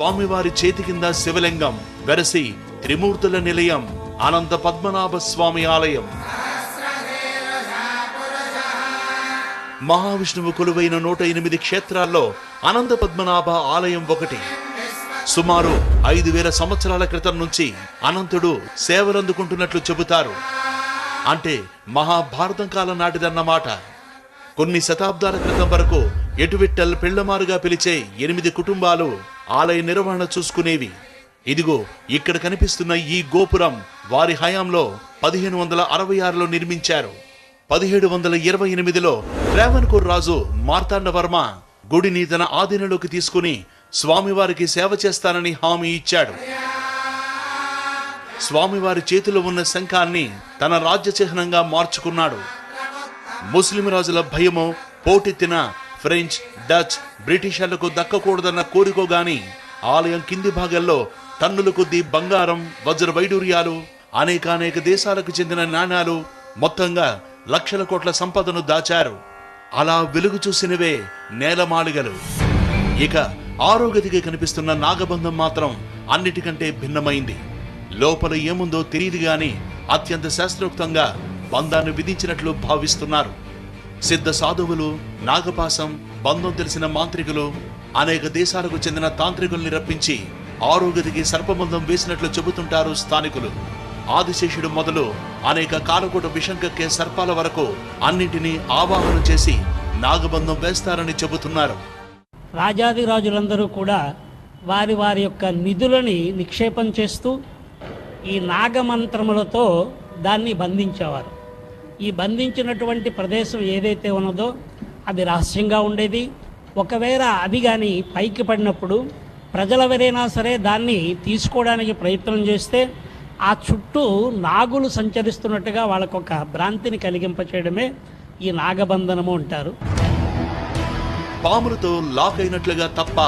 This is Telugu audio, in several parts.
స్వామివారి చేతి కింద శివలింగం వెరసి త్రిమూర్తుల నిలయం అనంత పద్మనాభ స్వామి ఆలయం. మహావిష్ణువు కొలువైన నూట ఎనిమిది క్షేత్రాల్లో అనంత పద్మనాభ ఆలయం ఒకటి. సుమారు ఐదు వేల సంవత్సరాల క్రితం నుంచి అనంతుడు సేవలందుకుంటున్నట్లు చెబుతారు. అంటే మహాభారతం కాలం నాటిదన్నమాట. కొన్ని శతాబ్దాల క్రితం వరకు ఎటువిట్టల్ పెళ్ళమారుగా పిలిచే ఎనిమిది కుటుంబాలు ఆలయ నిర్వహణ చూసుకునేవి. ఇదిగో ఇక్కడ కనిపిస్తున్న ఈ గోపురం వారి హయాంలో పదిహేను వందల అరవై ఆరులో నిర్మించారు. పదిహేడు వందల ఇరవై ఎనిమిదిలో ట్రావెన్కూర్ రాజు మార్తాండవర్మ గుడిని తన ఆధీనంలోకి తీసుకుని స్వామివారికి సేవ చేస్తానని హామీ ఇచ్చాడు. స్వామివారి చేతిలో ఉన్న శంఖాన్ని తన రాజ్య చిహ్నంగా మార్చుకున్నాడు. ముస్లిం రాజుల భయము పోటెత్తిన ఫ్రెంచ్ డచ్ బ్రిటిషర్లకు దక్కకూడదన్న కోరికో గాని ఆలయం కింది భాగంలో టన్నుల కొద్దీ బంగారం వజ్ర వైడూర్యాలు అనేకానేక దేశాలకు చెందిన నాణాలు మొత్తంగా లక్షల కోట్ల సంపదను దాచారు. అలా వెలుగు చూసినవే నేలమాళిగలు ఇక ఆరోగతికి కనిపిస్తున్న నాగబంధం మాత్రం అన్నిటికంటే భిన్నమైంది. లోపల ఏముందో తెలియదు గాని అత్యంత శాస్త్రోక్తంగా బంధాన్ని విధించినట్లు భావిస్తున్నారు. సిద్ధ సాధువులు నాగపాసం బంధం తెలిసిన మాంత్రికులు అనేక దేశాలకు చెందిన తాంత్రికుల్ని రప్పించి ఆరోగ్యతికి సర్పబంధం వేసినట్లు చెబుతుంటారు స్థానికులు. ఆదిశేషుడు మొదలు అనేక కాలకూట విషంకక్కే సర్పాల వరకు అన్నింటినీ ఆవాహన చేసి నాగబంధం వేస్తారని చెబుతున్నారు. రాజాది రాజులందరూ కూడా వారి వారి యొక్క నిధులని నిక్షేపం చేస్తూ ఈ నాగమంత్రములతో దాన్ని బంధించేవారు. ఈ బంధించినటువంటి ప్రదేశం ఏదైతే ఉన్నదో అది రహస్యంగా ఉండేది. ఒకవేళ అది కానీ పైకి పడినప్పుడు ప్రజలెవరైనా సరే దాన్ని తీసుకోవడానికి ప్రయత్నం చేస్తే ఆ చుట్టూ నాగులు సంచరిస్తున్నట్టుగా వాళ్ళకొక భ్రాంతిని కలిగింపచేయడమే ఈ నాగబంధనము అంటారు. పాములతో లాక్ అయినట్లుగా తప్ప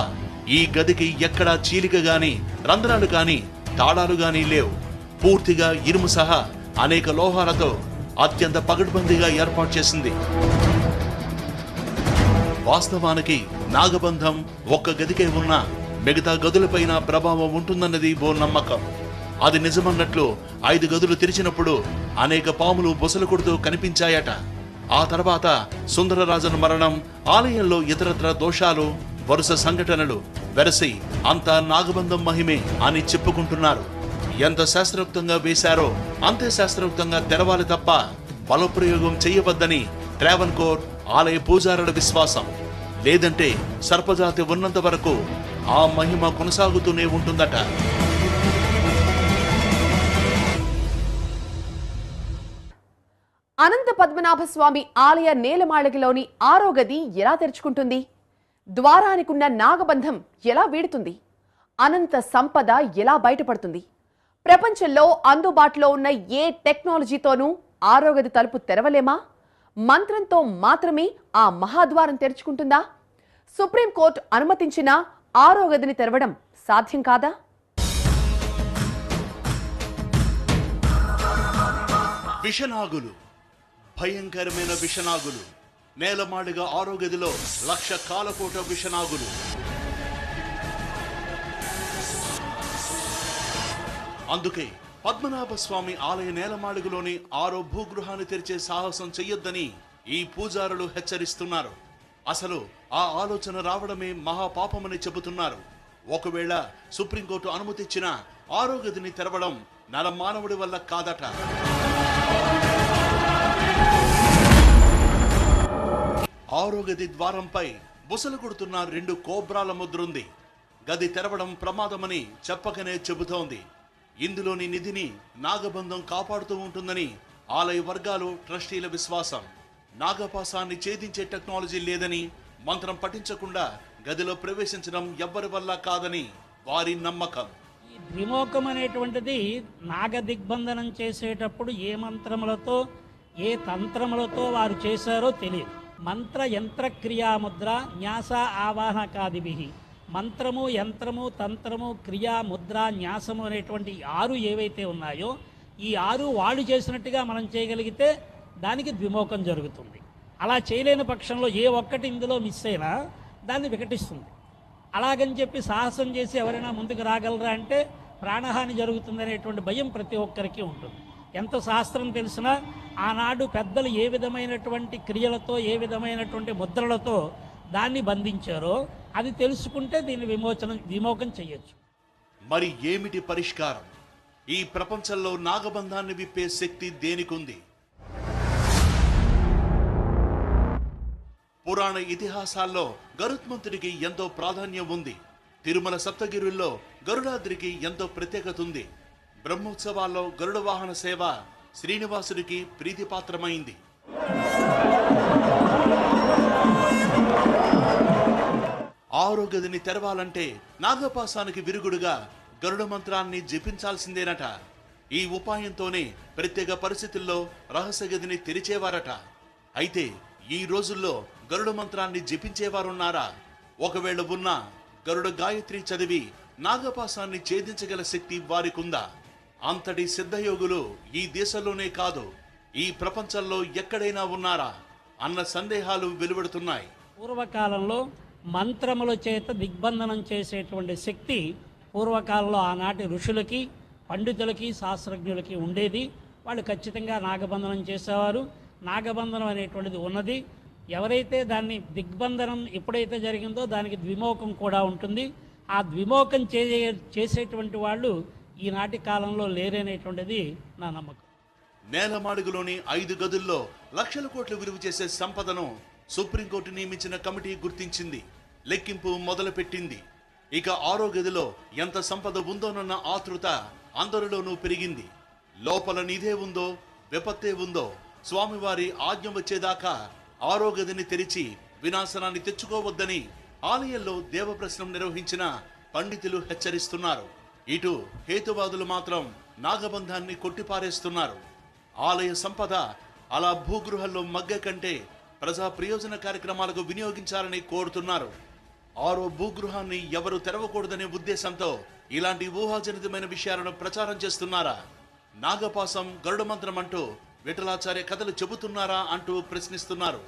ఈ గదికి ఎక్కడా చీలిక గాని రంధ్రాలు గాని తాళాలు గాని లేవు. పూర్తిగా ఇరుము సహా అనేక లోహాలతో అత్యంత పగడ్బందీగా ఏర్పాటు చేసింది. వాస్తవానికి నాగబంధం ఒక్క గదికే ఉన్న మిగతా గదులపైన ప్రభావం ఉంటుందన్నది ఓ నమ్మకం. అది నిజమన్నట్లు ఐదు గదులు తెరిచినప్పుడు అనేక పాములు బొసలు కొడుతూ కనిపించాయట. ఆ తర్వాత సుందరరాజన్ మరణం ఆలయంలో ఇతరత్ర దోషాలు వరుస సంఘటనలు వెరసి అంతా నాగబంధం మహిమే అని చెప్పుకుంటున్నారు. ఎంత శాస్త్రోక్తంగా వేశారో అంతే శాస్త్రోక్తంగా తెరవాలి తప్ప బలప్రయోగం చేయవద్దని ట్రావెన్ కోర్ ఆలయ పూజారుల విశ్వాసం. లేదంటే సర్పజాతి ఉన్నంత వరకు ఆ మహిమ కొనసాగుతూనే ఉంటుందట. అనంత పద్మనాభ స్వామి ఆలయ నేలమాళగిలోని ఆరో గది ఎలా తెరుచుకుంటుంది? ద్వారానికున్న నాగబంధం ఎలా వీడుతుంది? అనంత సంపద ఎలా బయటపడుతుంది? ప్రపంచంలో అందుబాటులో ఉన్న ఏ టెక్నాలజీతోనూ ఆరోగ్యది తలుపు తెరవలేమా? మంత్రంతో మాత్రమే ఆ మహాద్వారం తెరుచుకుంటుందా? సుప్రీంకోర్టు అనుమతించిన ఆరోగ్యదిని తెరవడం సాధ్యం కాదా? విషనాగులు. భయంకరమైన విషనాగులు. నేలమాడిగా ఆరోగ్యదిలో లక్ష కాలకోట విషనాగులు. అందుకే పద్మనాభ స్వామి ఆలయ నేలమాడుగులోని ఆరో భూగృహాన్ని తెరిచే సాహసం చెయ్యొద్దని ఈ పూజారులు హెచ్చరిస్తున్నారు. అసలు ఆ ఆలోచన రావడమే మహాపాపమని చెబుతున్నారు. ఒకవేళ సుప్రీంకోర్టు అనుమతిచ్చిన ఆరో గదిని తెరవడం నరమానవుడి వల్ల కాదట. ఆరో గది ద్వారంపై బుసలు కొడుతున్న రెండు కోబ్రాల ముద్రుంది. గది తెరవడం ప్రమాదమని చెప్పకనే చెబుతోంది. ఇందులోని నిధిని నాగబంధం కాపాడుతూ ఉంటుందని ఆలయ వర్గాలు ట్రస్టీల విశ్వాసం. నాగపాసాన్ని ఛేదించే టెక్నాలజీ లేదని మంత్రం పఠించకుండా గదిలో ప్రవేశించడం ఎవ్వరి వల్ల కాదని వారి నమ్మకం. ఈ ద్విమోకం అనేటువంటిది నాగ దిగ్బంధనం చేసేటప్పుడు ఏ మంత్రములతో ఏ తంత్రములతో వారు చేశారో తెలియదు. మంత్ర యంత్ర క్రియాముద్ర న్యాస ఆవాహకాదిభి. మంత్రము యంత్రము తంత్రము క్రియా ముద్ర న్యాసము అనేటువంటి ఆరు ఏవైతే ఉన్నాయో ఈ ఆరు వాళ్ళు చేసినట్టుగా మనం చేయగలిగితే దానికి ద్విమోకం జరుగుతుంది. అలా చేయలేని పక్షంలో ఏ ఒక్కటి ఇందులో మిస్ అయినా దాన్ని వికటిస్తుంది. అలాగని చెప్పి సాహసం చేసి ఎవరైనా ముందుకు రాగలరా అంటే ప్రాణహాని జరుగుతుందనేటువంటి భయం ప్రతి ఒక్కరికి ఉంటుంది. ఎంత శాస్త్రం తెలిసినా ఆనాడు పెద్దలు ఏ విధమైనటువంటి క్రియలతో ఏ విధమైనటువంటి ముద్రలతో దాన్ని బంధించారో అది తెలుసుకుంటే దీన్ని విమోచనం విమోకం చేయొచ్చు. మరి ఏమిటి పరిష్కారం? ఈ ప్రపంచంలో నాగబంధాన్ని విప్పే శక్తి దేనికుంది? పురాణ ఇతిహాసాల్లో గరుత్మంతుడికి ఎంతో ప్రాధాన్యం ఉంది. తిరుమల సప్తగిరుల్లో గరుడాద్రికి ఎంతో ప్రత్యేకత ఉంది. బ్రహ్మోత్సవాల్లో గరుడ వాహన సేవ శ్రీనివాసుడికి ప్రీతిపాత్రమైంది. ఆరో గదిని తెరవాలంటే నాగపాసానికి విరుగుడుగా గరుడ మంత్రాన్ని జపించాల్సిందేనట. ఈ ఉపాయంతోనే ప్రత్యేక పరిస్థితుల్లో రహస్య గదిని తెరిచేవారట. అయితే ఈ రోజుల్లో గరుడ మంత్రాన్ని జపించేవారున్నారా? ఒకవేళ ఉన్నా గరుడ గాయత్రి చదివి నాగపాసాన్ని ఛేదించగల శక్తి వారికుందా? అంతటి సిద్ధయోగులు ఈ దేశంలోనే కాదు. ఈ ప్రపంచంలో ఎక్కడైనా ఉన్నారా అన్న సందేహాలు వెలువడుతున్నాయి. పూర్వకాలంలో మంత్రముల చేత దిగ్బంధనం చేసేటువంటి శక్తి పూర్వకాలంలో ఆనాటి ఋషులకి పండితులకి శాస్త్రజ్ఞులకి ఉండేది. వాళ్ళు ఖచ్చితంగా నాగబంధనం చేసేవారు. నాగబంధనం అనేటువంటిది ఉన్నది. ఎవరైతే దాన్ని దిగ్బంధనం ఎప్పుడైతే జరిగిందో దానికి ద్విమోకం కూడా ఉంటుంది. ఆ ద్విమోకం చే చేసేటువంటి వాళ్ళు ఈనాటి కాలంలో లేరనేటువంటిది నా నమ్మకం. నేలమాడుగులోని ఐదు గదుల్లో లక్షల కోట్లు విలువ చేసే సంపదను సుప్రీంకోర్టు నియమించిన కమిటీ గుర్తించింది లెక్కింపు మొదలుపెట్టింది. ఇక ఆరో గదిలో ఎంత సంపద ఉందోనన్న ఆతృత అందరిలోనూ పెరిగింది. లోపల నిధే ఉందో విపత్తే ఉందో స్వామివారి ఆజ్ఞ వచ్చేదాకా ఆరో గదిని తెరిచి వినాశనాన్ని తెచ్చుకోవద్దని ఆలయంలో దేవప్రశ్నం నిర్వహించిన పండితులు హెచ్చరిస్తున్నారు. ఇటు హేతువాదులు మాత్రం నాగబంధాన్ని కొట్టిపారేస్తున్నారు. ఆలయ సంపద అలా భూగృహంలో మగ్గ కంటే ప్రజా ప్రయోజన కార్యక్రమాలకు వినియోగించాలని కోరుతున్నారు. ఆరో భూగృహాన్ని ఎవరు తెరవకూడదనే ఉద్దేశంతో ఇలాంటి ఊహాజనితమైన విషయాలను ప్రచారం చేస్తున్నారా? నాగపాసం గరుడ మంత్రం అంటూ విఠలాచార్య కథలు చెబుతున్నారా అంటూ ప్రశ్నిస్తున్నారు.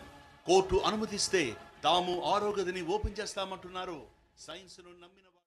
కోర్టు అనుమతిస్తే తాము ఆరో ఓపెన్ చేస్తామంటున్నారు. సైన్స్ను నమ్మిన